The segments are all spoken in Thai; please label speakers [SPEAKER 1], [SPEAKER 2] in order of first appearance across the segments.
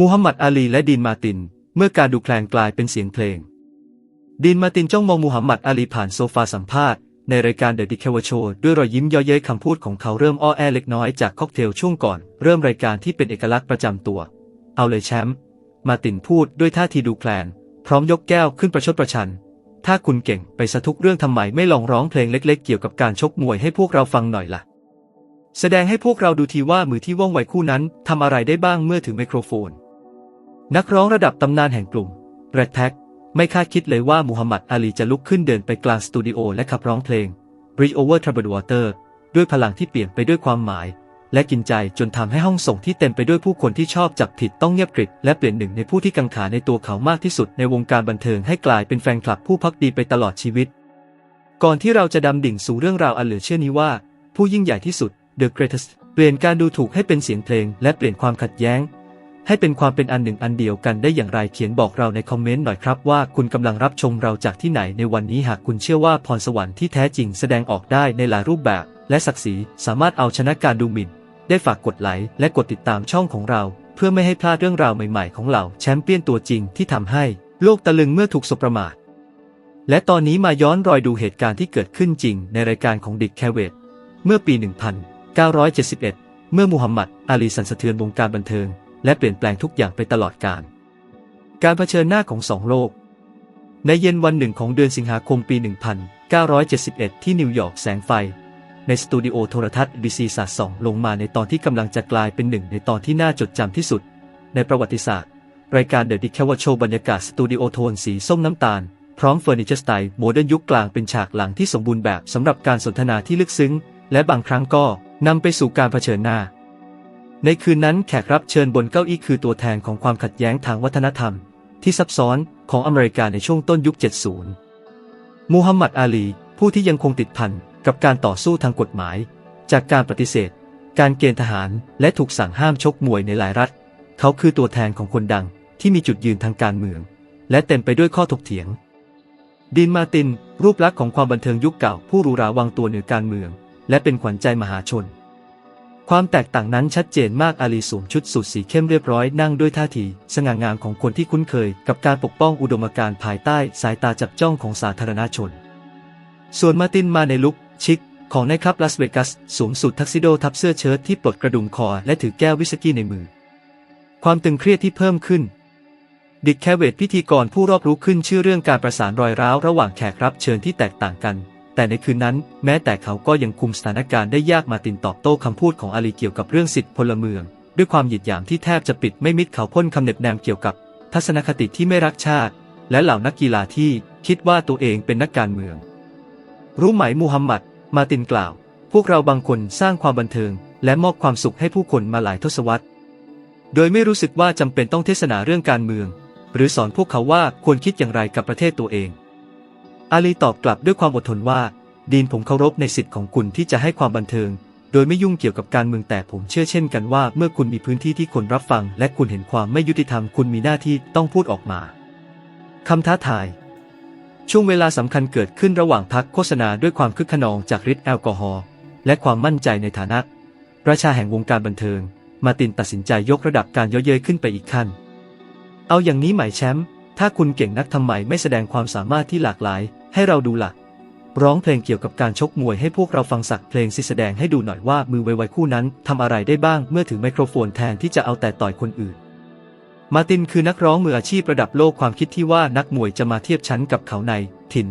[SPEAKER 1] มูฮัมหมัดอาลีและดีนมาติน เมื่อการดูแคลนกลายเป็นเสียงเพลง ดีนมาตินจ้องมองมูฮัมหมัดอาลีผ่านโซฟาสัมภาษณ์ในรายการ The Dick c a v a Show ด้วยรอยยิ้มย่อเย้ยคำพูดของเขาเริ่มอ้อแอเล็กน้อยจากค็อกเทลช่วงก่อน เริ่มรายการที่เป็นเอกลักษณ์ประจำตัว เอาเลยแชมป์มาตินพูดด้วยท่าทีดูแคลน พร้อมยกแก้วขึ้นประชดประชัน ถ้าคุณเก่งไปซะทุกเรื่องทำไมไม่ลองร้องเพลงเล็ก ๆ เกี่ยวกับการชกมวยให้พวกเราฟังหน่อยล่ะ แสดงให้พวกเราดูทีว่ามือที่ว่องไวคู่นั้นทำอะไรได้บ้างเมื่อถือไมโครโฟน นักร้องระดับตำนานแห่งกลุ่ม Red Pack ไม่คาดคิดเลยว่ามูฮัมหมัดอาลีจะลุกขึ้นเดินไปกลางสตูดิโอและขับร้องเพลง Bridge Over Troubled Water ด้วยพลังที่เปลี่ยนไปด้วยความหมาย และกินใจจนทำให้ห้องส่งที่เต็มไปด้วยผู้คนที่ชอบจับผิดต้องเงียบกริบและเปลี่ยนหนึ่งในผู้ที่กังขาในตัวเขามากที่สุดในวงการบันเทิงให้กลายเป็นแฟนคลับผู้พักดีไปตลอดชีวิต ก่อนที่เราจะดำดิ่งสู่เรื่องราวอันเหลือเชื่อนี้ว่า ผู้ยิ่งใหญ่ที่สุด The Greatest เปลี่ยนการดูถูกให้เป็นเสียงเพลง และเปลี่ยนความขัดแย้ง ให้เป็นความเป็นอันหนึ่งอันเดียวกันได้อย่างไรเขียนบอกเราในคอมเมนต์หน่อยครับว่าคุณกำลังรับชมเราจากที่ไหนในวันนี้หากคุณเชื่อว่าพรสวรรค์ที่แท้จริงแสดงออกได้ในหลายรูปแบบ และศักดิ์ศรีสามารถเอาชนะการดูหมิ่น ได้ฝากกดไลค์และกดติดตามช่องของเรา เพื่อไม่ให้พลาดเรื่องราวใหม่ๆ ของเราแชมเปี้ยนตัวจริงที่ทำให้ โลกตะลึงเมื่อถูกสบประมาทและตอนนี้มาย้อนรอยดูเหตุการณ์ที่เกิดขึ้นจริงในรายการของดิกแคเวตเมื่อปี 1971 เมื่อมูฮัมหมัดอาลีสันสะเทือนวงการบันเทิง และเปลี่ยนแปลงทุกอย่างไปตลอดกาลการเผชิญหน้าของสองโลก ในเย็นวันหนึ่งของเดือนสิงหาคมปี 1971 ที่นิวยอร์กแสงไฟ ในสตูดิโอโทรทัศน์ BC สาดส่องลงมาในตอนที่กำลังจะกลายเป็นหนึ่งในตอนที่น่าจดจำที่สุด ในประวัติศาสตร์ รายการ The Dick c a v a Show บรรยากาศสตูดิโอโทนสีส้มน้ำตาลพร้อมเฟอร์นิเจอร์สไตล์โมเดิร์นยุคกลางเป็นฉากหลังที่สมบูรณ์แบบสำหรับการสนทนาที่ลึกซึ้ง และบางครั้งก็นำไปสู่การเผชิญหน้า ในคืนนั้นแขกรับเชิญบนเก้าอี้คือตัวแทนของความขัดแย้งทางวัฒนธรรม ที่ซับซ้อนของอเมริกาในช่วงต้นยุค 70 มูฮัมหมัดอาลี ผู้ที่ยังคงติดพันกับการต่อสู้ทางกฎหมาย จากการปฏิเสธ การเกณฑ์ทหารและถูกสั่งห้ามชกมวยในหลายรัฐ เขาคือตัวแทนของคนดังที่มีจุดยืนทางการเมือง และเต็มไปด้วยข้อถกเถียง ดีนมาติน รูปลักษณ์ของความบันเทิงยุคเก่า ผู้รูหราวางตัวเหนือการเมือง และเป็นขวัญใจมหาชน ความแตกต่างนั้นชัดเจนมากอาลีสวมชุดสูทสีเข้มเรียบร้อยนั่งด้วยท่าที สง่างามของคนที่คุ้นเคย กับการปกป้องอุดมการณ์ภายใต้สายตาจับจ้องของสาธารณชน ส่วนมาร์ตินมาในลุคชิคของนายครับลาสเวกัสสวมสูททักซิโดทับเสื้อเชิ้ตที่ปลดกระดุมคอและถือแก้ววิสกี้ในมือ ความตึงเครียดที่เพิ่มขึ้น ดิกแคเวตพิธีกรผู้รอบรู้ขึ้นชื่อเรื่องการประสานรอยร้าวระหว่างแขกรับเชิญที่แตกต่างกัน แต่ในคืนนั้นแม้แต่เขาก็ยังคุมสถานการณ์ได้ยากมาตินตอบโต้คำพูดของอาลีเกี่ยวกับเรื่องสิทธิพลเมือง ด้วยความหยิดหยามที่แทบจะปิดไม่มิดเขาพ่นคำเหน็บแนมเกี่ยวกับ ทัศนคติที่ไม่รักชาติ และเหล่านักกีฬาที่คิดว่าตัวเองเป็นนักการเมือง รู้ไหมมูฮัมหมัด มาตินกล่าว พวกเราบางคนสร้างความบันเทิง และมอบความสุขให้ผู้คนมาหลายทศวรรษ โดยไม่รู้สึกว่าจำเป็นต้องเทศนาเรื่องการเมือง หรือสอนพวกเขาว่าควรคิดอย่างไรกับประเทศตัวเอง อาลีตอบกลับด้วยความอดทนว่า ดีนผมเคารพในสิทธิ์ของคุณที่จะให้ความบันเทิง โดยไม่ยุ่งเกี่ยวกับการเมืองแต่ผมเชื่อเช่นกันว่า เมื่อคุณมีพื้นที่ที่คนรับฟัง และคุณเห็นความไม่ยุติธรรมคุณมีหน้าที่ต้องพูดออกมาคำท้าทาย ช่วงเวลาสำคัญเกิดขึ้นระหว่างพักโฆษณาด้วยความคึกขนองจากฤทธิ์แอลกอฮอล์และความมั่นใจในฐานะราชาแห่งวงการบันเทิง มาตินตัดสินใจยกระดับการเย่อเย้ยขึ้นไปอีกขั้น เอาอย่างนี้ไหมแชมป์ถ้าคุณเก่งนักทำไมไม่แสดงความสามารถที่หลากหลาย ให้เราดูละ่ะ ร้องเพลงเกี่ยวกับการชกมวยให้พวกเราฟังสักเพลงสิแสดงให้ดูหน่อยว่ามือไวๆคู่นั้นทำอะไรได้บ้างเมื่อถือไมโครโฟนแทนที่จะเอาแต่ต่อยคนอื่น มาตินคือนักร้องมืออาชีพระดับโลกความคิดที่ว่านักมวยจะมาเทียบชั้นกับเขาใน ถิ่น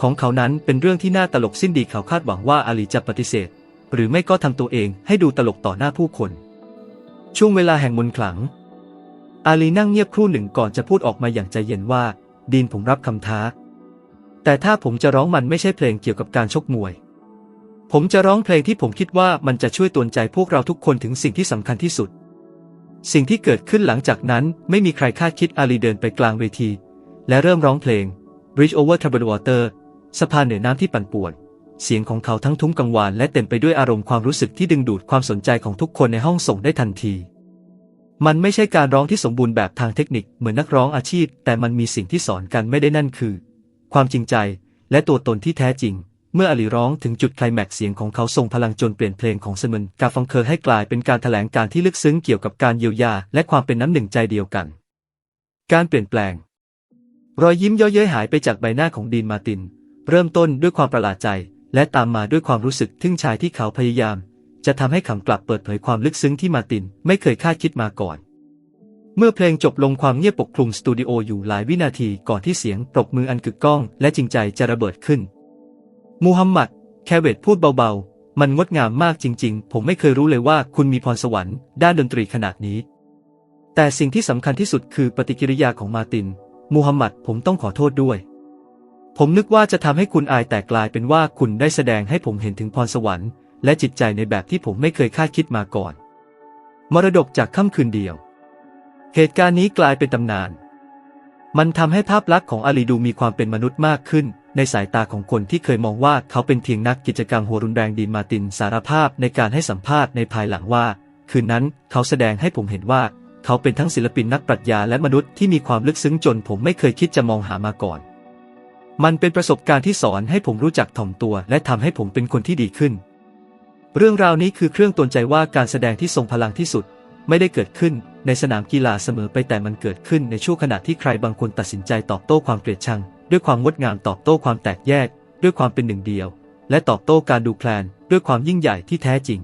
[SPEAKER 1] ของเขานั้นเป็นเรื่องที่น่าตลกสิ้นดีเขาคาดหวังว่าอาลีจะปฏิเสธ หรือไม่ก็ทำตัวเองให้ดูตลกต่อหน้าผู้คน ช่วงเวลาแห่งมนขลัง อาลีนั่งเงียบครู่หนึ่งก่อนจะพูดออกมาอย่างใจเย็นว่า ดีนผมรับคำท้า แต่ถ้าผมจะร้องมันไม่ใช่เพลงเกี่ยวกับการชกมวย ผมจะร้องเพลงที่ผมคิดว่ามันจะช่วยตวนใจพวกเราทุกคนถึงสิ่งที่สำคัญที่สุด สิ่งที่เกิดขึ้นหลังจากนั้นไม่มีใครคาดคิดอาลีเดินไปกลางเวที และเริ่มร้องเพลง Bridge over Troubled Water สะพานเหนือน้ำที่ปั่นป่วน เสียงของเขาทั้งทุ้มกังวานและเต็มไปด้วยอารมณ์ความรู้สึกที่ดึงดูดความสนใจของทุกคนในห้องส่งได้ทันที มันไม่ใช่การร้องที่สมบูรณ์แบบทางเทคนิคเหมือนนักร้องอาชีพ แต่มันมีสิ่งที่สอนกันไม่ได้นั่นคือ ความจริงใจ และตัวตนที่แท้จริง เมื่ออลีร้องถึงจุดไคลแม็กซ์เสียงของเขาส่งพลังจนเปลี่ยนเพลงของเซมนกาฟังเคอร์ให้กลายเป็นการแถลงการที่ลึกซึ้งเกี่ยวกับการเยียวยา และความเป็นน้ำหนึ่งใจเดียวกัน การเปลี่ยนแปลง รอยยิ้มเย่อเย้ยหายไปจากใบหน้าของดีนมาติน เริ่มต้นด้วยความประหลาดใจ และตามมาด้วยความรู้สึกทึ่งชายที่เขาพยายาม จะทำให้คำกลับเปิดเผยความลึกซึ้งที่มาตินไม่เคยคาดคิดมาก่อน เมื่อเพลงจบลงความเงียบปกคลุมสตูดิโออยู่หลายวินาทีก่อนที่เสียงปรบมืออันกึกก้องและจริงใจจะระเบิดขึ้น มูฮัมหมัด แคเวตพูดเบาๆ มันงดงามมากจริงๆ ผมไม่เคยรู้เลยว่าคุณมีพรสวรรค์ด้านดนตรีขนาดนี้ แต่สิ่งที่สำคัญที่สุดคือปฏิกิริยาของมาติน มูฮัมหมัดผมต้องขอโทษด้วย ผมนึกว่าจะทำให้คุณอายแต่กลายเป็นว่าคุณได้แสดงให้ผมเห็นถึงพรสวรรค์ และจิตใจในแบบที่ผมไม่เคยคาดคิดมาก่อน มรดกจากค่ำคืนเดียว เหตุการณ์นี้กลายเป็นตำนาน มันทำให้ภาพลักษณ์ของอาลีดูมีความเป็นมนุษย์มากขึ้น ในสายตาของคนที่เคยมองว่าเขาเป็นเพียงนักกิจกรรมหัวรุนแรงดีนมาตินสารภาพในการให้สัมภาษณ์ในภายหลังว่า คืนนั้นเขาแสดงให้ผมเห็นว่า เขาเป็นทั้งศิลปินนักปรัชญาและมนุษย์ที่มีความลึกซึ้งจนผมไม่เคยคิดจะมองหามาก่อน มันเป็นประสบการณ์ที่สอนให้ผมรู้จักถ่อมตัว และทำให้ผมเป็นคนที่ดีขึ้น เรื่องราวนี้คือเครื่องตนใจว่าการแสดงที่ทรงพลังที่สุด ไม่ได้เกิดขึ้นในสนามกีฬาเสมอไปแต่มันเกิดขึ้นในช่วงขณะที่ใครบางคนตัดสินใจตอบโต้ความเกลียดชัง ด้วยความงดงามตอบโต้ความแตกแยก ด้วยความเป็นหนึ่งเดียว และตอบโต้การดูแคลนด้วยความยิ่งใหญ่ที่แท้จริง